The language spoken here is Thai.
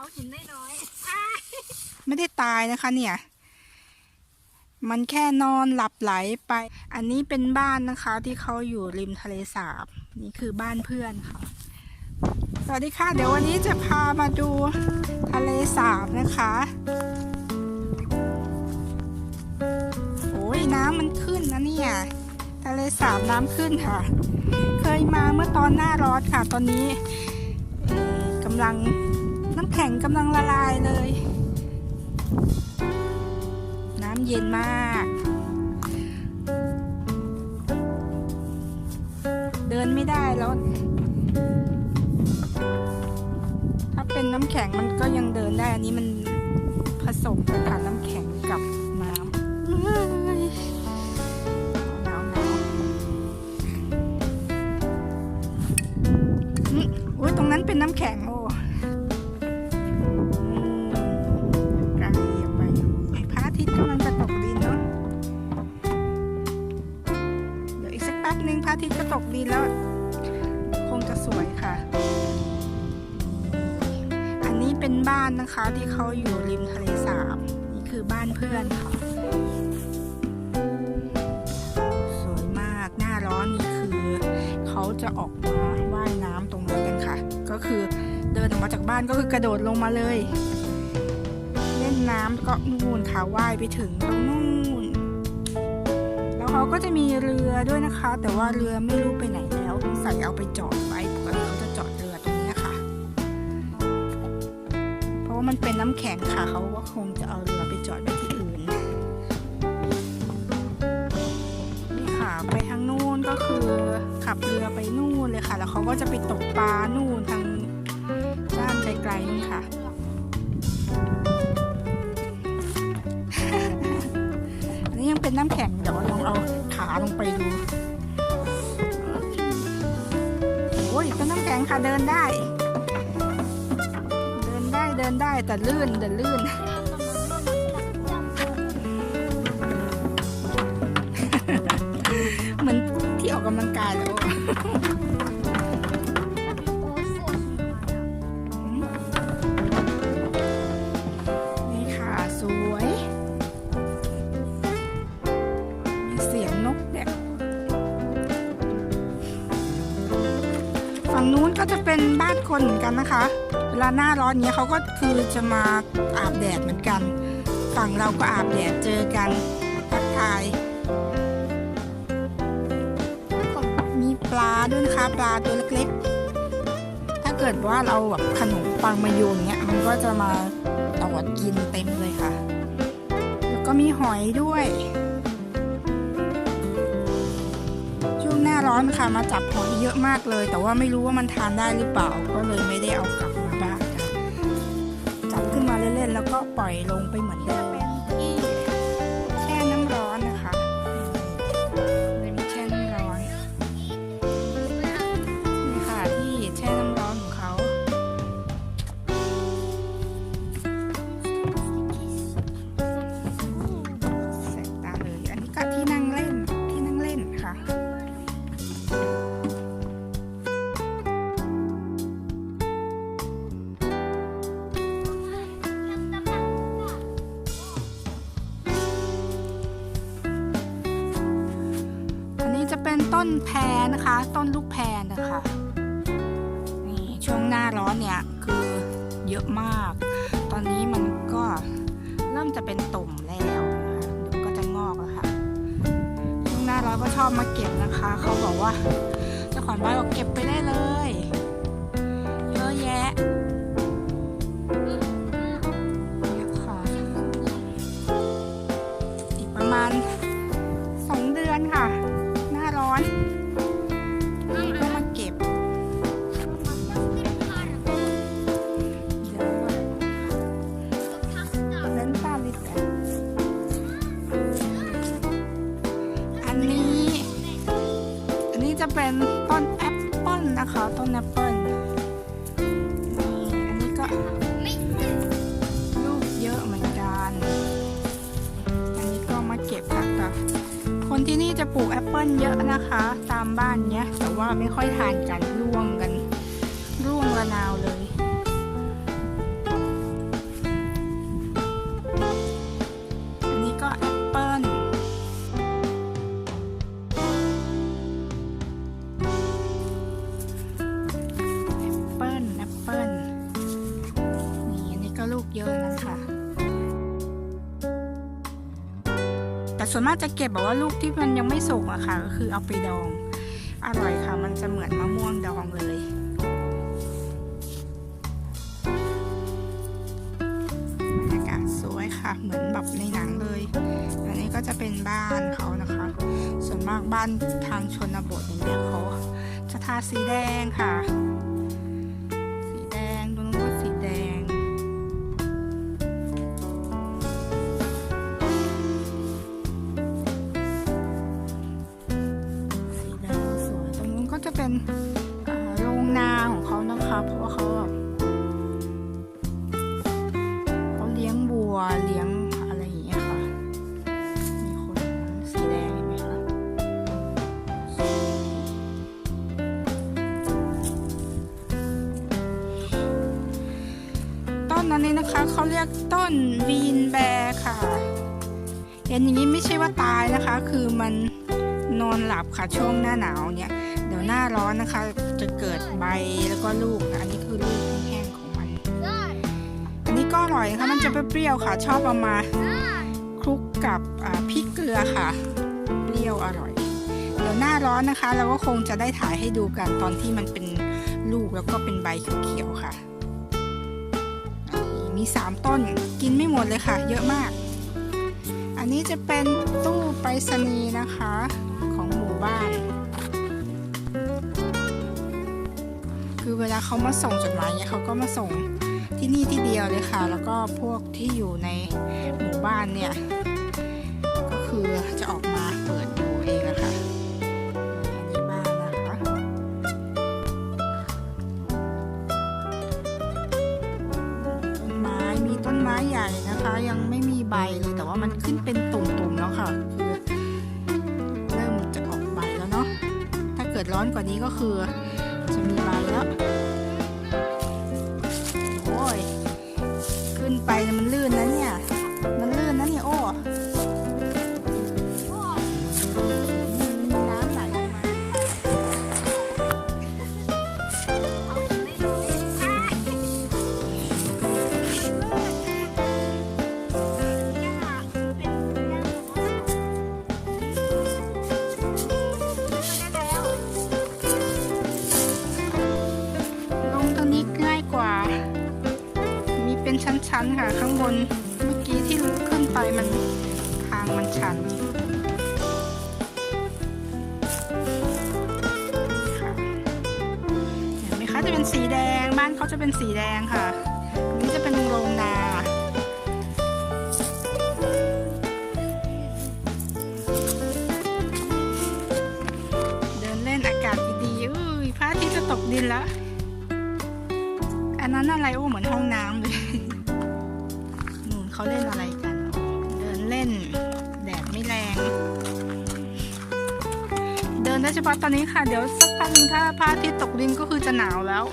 เขาหินได้น้อยไม่ได้ตายนะคะเนี่ย มันแค่นอนหลับไหลไป อันนี้เป็นบ้านนะคะ ที่เขาอยู่ริมทะเลสาบ นี่คือบ้านเพื่อนค่ะ สวัสดีค่ะ เดี๋ยววันนี้จะพามาดูทะเลสาบนะคะโอ้ยน้ำมันขึ้นนะเนี่ยทะเลสาบน้ำขึ้นค่ะ เคยมาเมื่อตอนหน้าร้อนค่ะ ตอนนี้กำลัง น้ำแข็งกำลังละลายเลย น้ำเย็นมาก เดินไม่ได้แล้ว ถ้าเป็นน้ำแข็งมันก็ยังเดินได้ อันนี้มันผสมกันค่ะน้ำแข็งกับน้ำหนาวหนาวอืมอุ้ยตรงนั้นเป็นน้ำแข็ง ระอาทิตย์จะตกดินแล้ว คงจะสวยค่ะ อันนี้เป็นบ้านนะคะที่เขาอยู่ริมทะเลสาบ นี่คือบ้านเพื่อนค่ะ สวยมากหน้าร้อนนี่คือเขาจะออกมาว่ายน้ำตรงนั้นกันค่ะ ก็คือเดินออกมาจากบ้านก็คือกระโดดลงมาเลย เล่นน้ำก็นู่นค่ะว่ายไปถึงตรงนู่น ก็จะมีเรือด้วยนะคะ แต่ว่าเรือไม่รู้ไปไหนแล้วใส่เอาไปจอดไว้ปกติเขาจะจอดเรือตรงนี้ค่ะ เพราะว่ามันเป็นน้ำแข็งค่ะเขาก็คงจะเอาเรือไปจอดไว้ที่อื่นนี่ค่ะไปทางนู่นก็คือขับเรือไปนู่นเลยค่ะ แล้วเขาก็จะไปตกปลานู่นทางด้านไกลๆนู่นค่ะอันนี้ยังเป็นน้ำแข็งเดี๋ยว ลองเอาขาลงไปดูโอ้ยเป็นน้ำแข็งค่ะเดินได้ เดินได้เดินได้แต่ลื่นแต่ลื่น เหมือนที่ออกกำลังกายแล้ว ฝั่งนู้นก็จะเป็นบ้านคนเหมือนกันนะคะ เวลาหน้าร้อนเนี้ยเขาก็คือจะมาอาบแดดเหมือนกัน ฝั่งเราก็อาบแดดเจอกันทักทายมีปลาด้วยนะคะปลาตัวเล็กๆ ถ้าเกิดว่าเราแบบขนมปังมาโยนเงี้ยมันก็จะมาตอดกินเต็มเลยค่ะ แล้วก็มีหอยด้วย ร้อนค่ะมาจับหอยเยอะมากเลย แต่ว่าไม่รู้ว่ามันทานได้หรือเปล่า ก็เลยไม่ได้เอากลับมาบ้านจับขึ้นมาเล่นๆแล้วก็ปล่อยลงไปเหมือนเดิม ต้นแพรนะคะ ต้นลูกแพรนะคะนี่ช่วงหน้าร้อนเนี่ยคือเยอะมาก ตอนนี้มันก็เริ่มจะเป็นตุ่มแล้วนะคะเดี๋ยวก็จะงอกแล้วค่ะช่วงหน้าร้อนก็ชอบมาเก็บนะคะ เขาบอกว่าเจ้าของบ้านบอกเก็บไปได้เลยเยอะแยะเยอะค่ะอีกประมาณสองเดือนค่ะ อันนี้ อันนี้จะเป็นต้นแอปเปิ้ลนะคะ ต้นแอปเปิ้ลนี่อันนี้ก็ลูกเยอะเหมือนกัน อันนี้ก็มาเก็บค่ะแต่คนที่นี่จะปลูกแอปเปิ้ลเยอะนะคะ ตามบ้านเนี้ย แต่ว่าไม่ค่อยทานกันร่วงกัน ร่วงระนาวเลย ส่วนมากจะเก็บแบบว่าลูกที่มันยังไม่สุกอะค่ะ ก็คือเอาไปดอง อร่อยค่ะ มันจะเหมือนมะม่วงดองเลยบรรยากาศสวยค่ะ เหมือนแบบในหนังเลย อันนี้ก็จะเป็นบ้านเขานะคะ ส่วนมากบ้านทางชนบทอย่างเงี้ยเขาจะทาสีแดงค่ะ เขาเรียกต้นวีนแบร์ค่ะ เห็นอย่างนี้ไม่ใช่ว่าตายนะคะ คือมันนอนหลับค่ะช่วงหน้าหนาวเนี่ย เดี๋ยวหน้าร้อนนะคะ จะเกิดใบแล้วก็ลูกนะอันนี้คือลูกแห้งๆของมัน อันนี้ก็อร่อยนะคะมันจะเปรี้ยวๆค่ะ ชอบเอามาคลุกกับพริกเกลือค่ะ เปรี้ยวอร่อย เดี๋ยวหน้าร้อนนะคะ เราก็คงจะได้ถ่ายให้ดูกันตอนที่มันเป็นลูกแล้วก็เป็นใบเขียวๆค่ะ มีสามต้น กินไม่หมดเลยค่ะ เยอะมาก อันนี้จะเป็นตู้ไปรษณีย์นะคะ ของหมู่บ้าน คือเวลาเขามาส่งจดหมายเนี่ยเขาก็มาส่งที่นี่ที่เดียวเลยค่ะ แล้วก็พวกที่อยู่ในหมู่บ้านเนี่ย ก็คือจะ กิดร้อนกว่านี้ก็คือ จะมีใบแล้วโอ้ย ขึ้นไปมันลื่น เป็นชั้นๆค่ะ ข้างบนเมื่อกี้ที่ขึ้นไปมันทางมันชันค่ะเห็นไหมคะจะเป็นสีแดงบ้านเขาจะเป็นสีแดงค่ะนนี้จะเป็นโรงนาเดินเล่นอากาศดีๆอุ้ยพระอาทิตย์จะตกดินแล้ว นนั้นอะไรโอ้เหมือนห้องน้ำเลยนูนเขาเล่นอะไรกัน เดินเล่น แดดไม่แรง เดินได้เฉพาะตอนนี้ค่ะ เดี๋ยวสักพักถ้าพระอาทิตย์ตกดินก็คือจะหนาวแล้ว